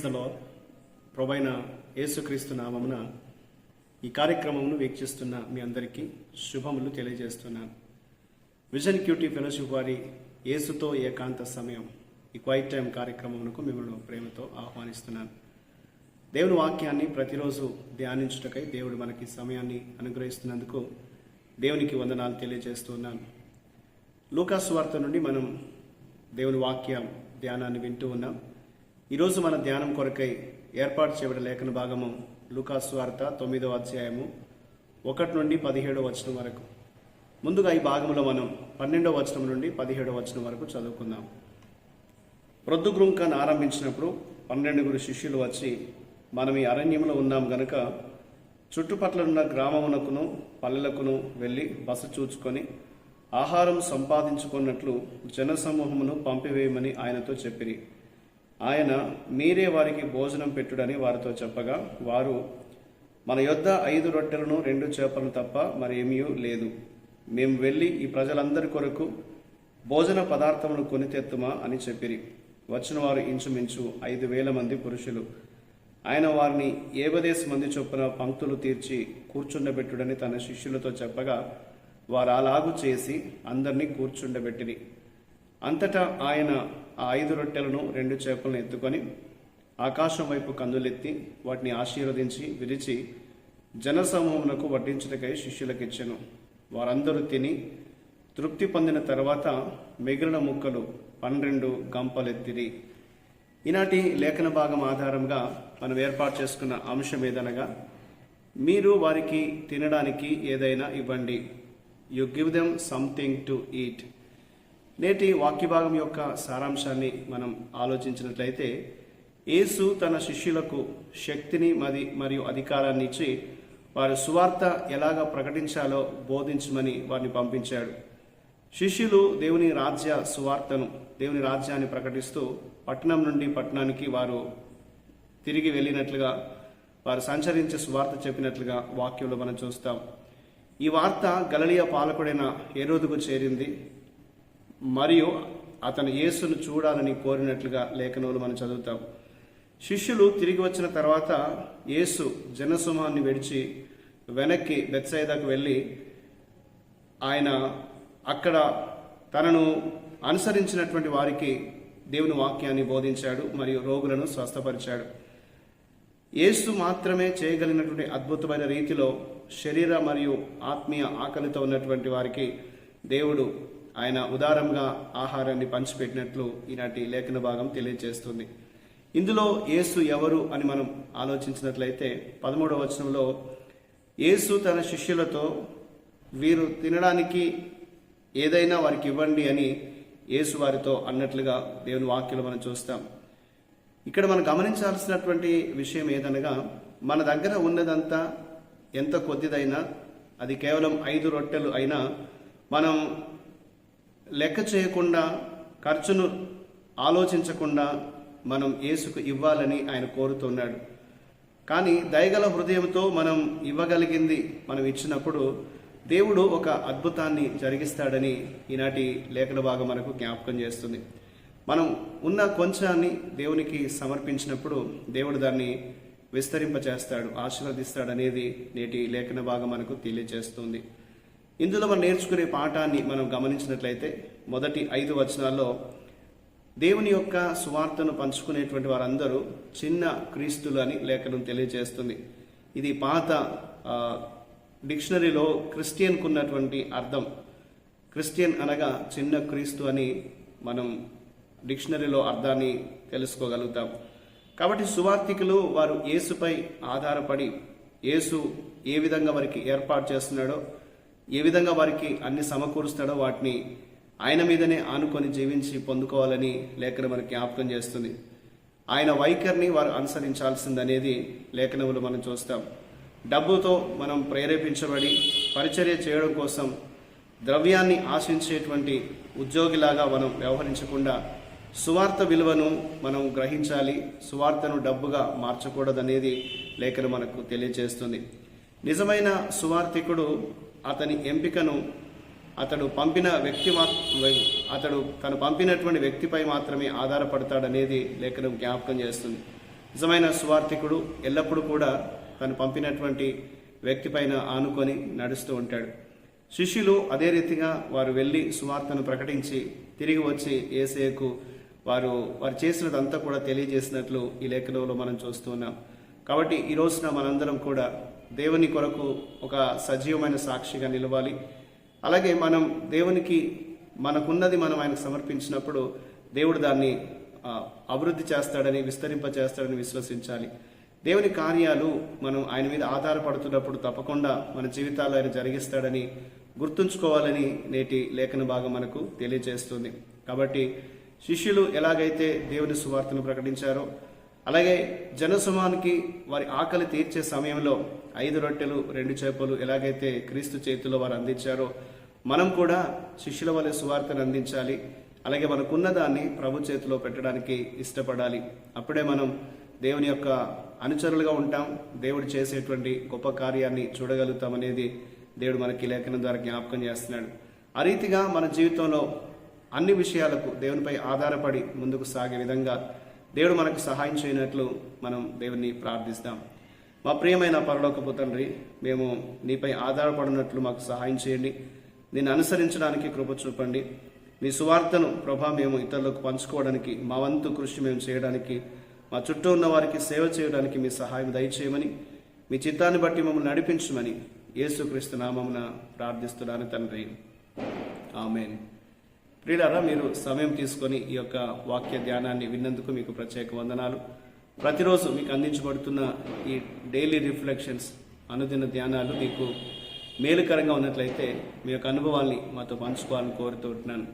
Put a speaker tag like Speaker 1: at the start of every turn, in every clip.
Speaker 1: ప్రైజ్లో ప్రభైన యేసుక్రీస్తు నామమున ఈ కార్యక్రమమును వీక్షిస్తున్న మీ అందరికీ శుభములు తెలియజేస్తున్నాను. విజన్ క్యూటీ ఫెలోషిప్ వారి యేసుతో ఏకాంత సమయం ఈ క్వైట్ టైం కార్యక్రమమునకు మిమ్మల్ని ప్రేమతో ఆహ్వానిస్తున్నాను. దేవుని వాక్యాన్ని ప్రతిరోజు ధ్యానించుటకై దేవుడు మనకి సమయాన్ని అనుగ్రహిస్తున్నందుకు దేవునికి వందనాలు తెలియజేస్తున్నాను. లూకాసు వార్త నుండి మనం దేవుని వాక్యం ధ్యానాన్ని వింటూ ఉన్నాం. ఈరోజు మన ధ్యానం కొరకై ఏర్పాటు చేయబడిన లేఖన భాగము లూకాసు వార్త తొమ్మిదవ అధ్యాయము ఒకటి నుండి పదిహేడవ వచనం వరకు. ముందుగా ఈ భాగంలో మనం పన్నెండవ వచనం నుండి పదిహేడవ వచనం వరకు చదువుకుందాం. ప్రొద్దుగ్రుంకాన్ని ఆరంభించినప్పుడు పన్నెండుగురు శిష్యులు వచ్చి మనం ఈ అరణ్యంలో ఉన్నాం గనక చుట్టుపట్ల ఉన్న గ్రామమునకును పల్లెలకును వెళ్ళి బస చూచుకొని ఆహారం సంపాదించుకున్నట్లు జనసమూహమును పంపివేయమని ఆయనతో చెప్పిరి. ఆయన మీరే వారికి భోజనం పెట్టుడని వారితో చెప్పగా వారు మన యొద్ద ఐదు రొట్టెలను రెండు చేపలను తప్ప మరేమీ లేదు. మేము వెళ్ళి ఈ ప్రజలందరి కొరకు భోజన పదార్థమును కొని తెత్తుమా అని చెప్పిరి. వచ్చిన వారు ఇంచుమించు ఐదు వేల మంది పురుషులు. ఆయన వారిని ఏవదేశ మంది చొప్పున పంక్తులు తీర్చి కూర్చుండబెట్టుడని తన శిష్యులతో చెప్పగా వారు అలాగు చేసి అందరినీ కూర్చుండబెట్టిరి. అంతటా ఆయన ఆ ఐదు రొట్టెలను రెండు చేపలను ఎత్తుకొని ఆకాశం వైపు కందులెత్తి వాటిని ఆశీర్వదించి విరిచి జనసమూహమునకు వడ్డించుటకై శిష్యులకిచ్చెను. వారందరూ తిని తృప్తి పొందిన తర్వాత మిగిలిన ముక్కలు పన్నెండు గంపలెత్తిరి. ఈనాటి లేఖన భాగం ఆధారంగా మనం ఏర్పాటు చేసుకున్న అంశం ఏదనగా మీరు వారికి తినడానికి ఏదైనా ఇవ్వండి. You give them something to eat నేటి వాక్య భాగం యొక్క సారాంశాన్ని మనం ఆలోచించినట్లయితే యేసు తన శిష్యులకు శక్తిని మరి మరియు అధికారాన్ని ఇచ్చి వారి సువార్త ఎలాగ ప్రకటించాలో బోధించమని వారిని పంపించాడు. శిష్యులు దేవుని రాజ్య సువార్తను దేవుని రాజ్యాన్ని ప్రకటిస్తూ పట్టణం నుండి పట్టణానికి వారు తిరిగి వెళ్ళినట్లుగా వారు సంచరించే సువార్త చెప్పినట్లుగా వాక్యంలో మనం చూస్తాం. ఈ వార్త గలలియ పాలకుడైన ఏరోదుకు చేరింది. మరియు అతను యేసును చూడాలని కోరినట్లుగా లేఖనంలో మనం చదువుతాం. శిష్యులు తిరిగి వచ్చిన తర్వాత యేసు జనసమూహాన్ని విడిచి వెనక్కి బెత్సైదాకు వెళ్ళి ఆయన అక్కడ తనను అనుసరించినటువంటి వారికి దేవుని వాక్యాన్ని బోధించాడు మరియు రోగులను స్వస్థపరిచాడు. యేసు మాత్రమే చేయగలిగినటువంటి అద్భుతమైన రీతిలో శరీర మరియు ఆత్మీయ ఆకలితో ఉన్నటువంటి వారికి దేవుడు ఆయన ఉదారంగా ఆహారాన్ని పంచిపెట్టినట్లు ఈనాటి లేఖన భాగం తెలియజేస్తుంది. ఇందులో యేసు ఎవరు అని మనం ఆలోచించినట్లయితే పదమూడవ వచనంలో యేసు తన శిష్యులతో వీరు తినడానికి ఏదైనా వారికి ఇవ్వండి అని యేసు వారితో అన్నట్లుగా దేవుని వాక్యలు మనం చూస్తాం. ఇక్కడ మనం గమనించాల్సినటువంటి విషయం ఏదనగా మన దగ్గర ఉన్నదంతా ఎంత కొద్దిదైనా అది కేవలం ఐదు రొట్టెలు అయినా మనం లెక్క చేయకుండా ఖర్చును ఆలోచించకుండా మనం యేసుకు ఇవ్వాలని ఆయన కోరుతున్నాడు. కానీ దయగల హృదయంతో మనం ఇవ్వగలిగింది మనం ఇచ్చినప్పుడు దేవుడు ఒక అద్భుతాన్ని జరిగిస్తాడని ఈనాటి లేఖన భాగం మనకు జ్ఞాపకం చేస్తుంది. మనం ఉన్న కొంచాన్ని దేవునికి సమర్పించినప్పుడు దేవుడు దాన్ని విస్తరింపచేస్తాడు ఆశీర్వదిస్తాడు అనేది నేటి లేఖన భాగం మనకు తెలియజేస్తుంది. ఇందులో మనం నేర్చుకునే పాఠాన్ని మనం గమనించినట్లయితే మొదటి ఐదు వచనాల్లో దేవుని యొక్క సువార్తను పంచుకునేటువంటి వారందరూ చిన్న క్రీస్తులు అని లేఖనం తెలియజేస్తుంది. ఇది పాత డిక్షనరీలో క్రిస్టియన్కు ఉన్నటువంటి అర్థం. క్రిస్టియన్ అనగా చిన్న క్రీస్తు అని మనం డిక్షనరీలో అర్థాన్ని తెలుసుకోగలుగుతాం. కాబట్టి సువార్థికులు వారు యేసుపై ఆధారపడి యేసు ఏ విధంగా వారికి ఏర్పాటు చేస్తున్నాడో ఏ విధంగా వారికి అన్ని సమకూరుస్తాడో వాటిని ఆయన మీదనే ఆనుకొని జీవించి పొందుకోవాలని లేఖనం మనకి జ్ఞాపకం చేస్తుంది. ఆయన వైఖరిని వారు అనుసరించాల్సిందనేది లేఖనములు మనం చూస్తాం. డబ్బుతో మనం ప్రేరేపించబడి పరిచర్య చేయడం కోసం ద్రవ్యాన్ని ఆశించేటువంటి ఉద్యోగిలాగా మనం వ్యవహరించకుండా సువార్త విలువను మనం గ్రహించాలి సువార్తను డబ్బుగా మార్చకూడదనేది లేఖను మనకు తెలియజేస్తుంది. నిజమైన సువార్థికుడు అతని ఎంపికను అతడు పంపిన వ్యక్తి అతడు తను పంపినటువంటి వ్యక్తిపై మాత్రమే ఆధారపడతాడనేది లేఖనం జ్ఞాపకం చేస్తుంది. నిజమైన సువార్థికుడు ఎల్లప్పుడూ కూడా తను పంపినటువంటి వ్యక్తి పైన ఆనుకొని నడుస్తూ ఉంటాడు. శిష్యులు అదే రీతిగా వారు వెళ్ళి సువార్తను ప్రకటించి తిరిగి వచ్చి ఏసేకు వారు వారు చేసినదంతా కూడా తెలియజేసినట్లు ఈ లేఖనంలో మనం చూస్తున్నాం కాబట్టి ఈ రోజున మనందరం కూడా దేవుని కొరకు ఒక సజీవమైన సాక్షిగా నిలవాలి. అలాగే మనం దేవునికి మనకున్నది మనం ఆయనకు సమర్పించినప్పుడు దేవుడు దాన్ని అభివృద్ధి చేస్తాడని విస్తరింప చేస్తాడని విశ్వసించాలి. దేవుని కార్యాలు మనం ఆయన మీద ఆధారపడుతున్నప్పుడు తప్పకుండా మన జీవితాల్లో ఆయన జరిగిస్తాడని గుర్తుంచుకోవాలని నేటి లేఖన భాగం మనకు తెలియజేస్తుంది. కాబట్టి శిష్యులు ఎలాగైతే దేవుని సువార్తను ప్రకటించారో అలాగే జనసుమానికి వారి ఆకలి తీర్చే సమయంలో ఐదు రొట్టెలు రెండు చేపలు ఎలాగైతే క్రీస్తు చేతిలో వారు అందించారో మనం కూడా శిష్యుల వలె సువార్తను అందించాలి. అలాగే మనకున్న దాన్ని ప్రభు చేతిలో పెట్టడానికి ఇష్టపడాలి. అప్పుడే మనం దేవుని యొక్క అనుచరులుగా ఉంటాం. దేవుడు చేసేటువంటి గొప్ప కార్యాన్ని చూడగలుగుతాం అనేది దేవుడు మనకి లేఖనం ద్వారా జ్ఞాపకం చేస్తున్నాడు. ఆ రీతిగా మన జీవితంలో అన్ని విషయాలకు దేవునిపై ఆధారపడి ముందుకు సాగే విధంగా దేవుడు మనకు సహాయం చేయనట్లు మనం దేవుని ప్రార్థిస్తాం. మా ప్రియమైన పరలోకపు తండ్రి మేము నీపై ఆధారపడినట్లు మాకు సహాయం చేయండి. దీన్ని అనుసరించడానికి కృప చూపండి. మీ సువార్తను ప్రభా మేము ఇతరులకు పంచుకోవడానికి మా వంతు కృషి మేము చేయడానికి మా చుట్టూ ఉన్న వారికి సేవ చేయడానికి మీ సహాయం దయచేయమని మీ చిత్తాన్ని బట్టి మమ్మల్ని నడిపించమని యేసుక్రీస్తు నామమున ప్రార్థిస్తున్నాను తండ్రి. ఆమెన్. ప్రియులారా మీరు సమయం తీసుకొని ఈ యొక్క వాక్య ధ్యానాన్ని విన్నందుకు మీకు ప్రత్యేక వందనాలు. ప్రతిరోజు మీకు అందించబడుతున్న ఈ డైలీ రిఫ్లెక్షన్స్ అనుదిన ధ్యానాలు మీకు మేలుకరంగా ఉన్నట్లయితే మీ యొక్క అనుభవాల్ని మాతో పంచుకోవాలని కోరుతుంటున్నాను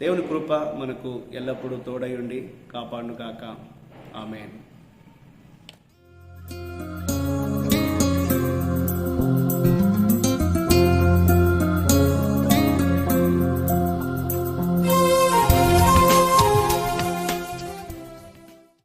Speaker 1: దేవుని కృప మనకు ఎల్లప్పుడూ తోడయుండి కాపాడును కాక ఆమెను.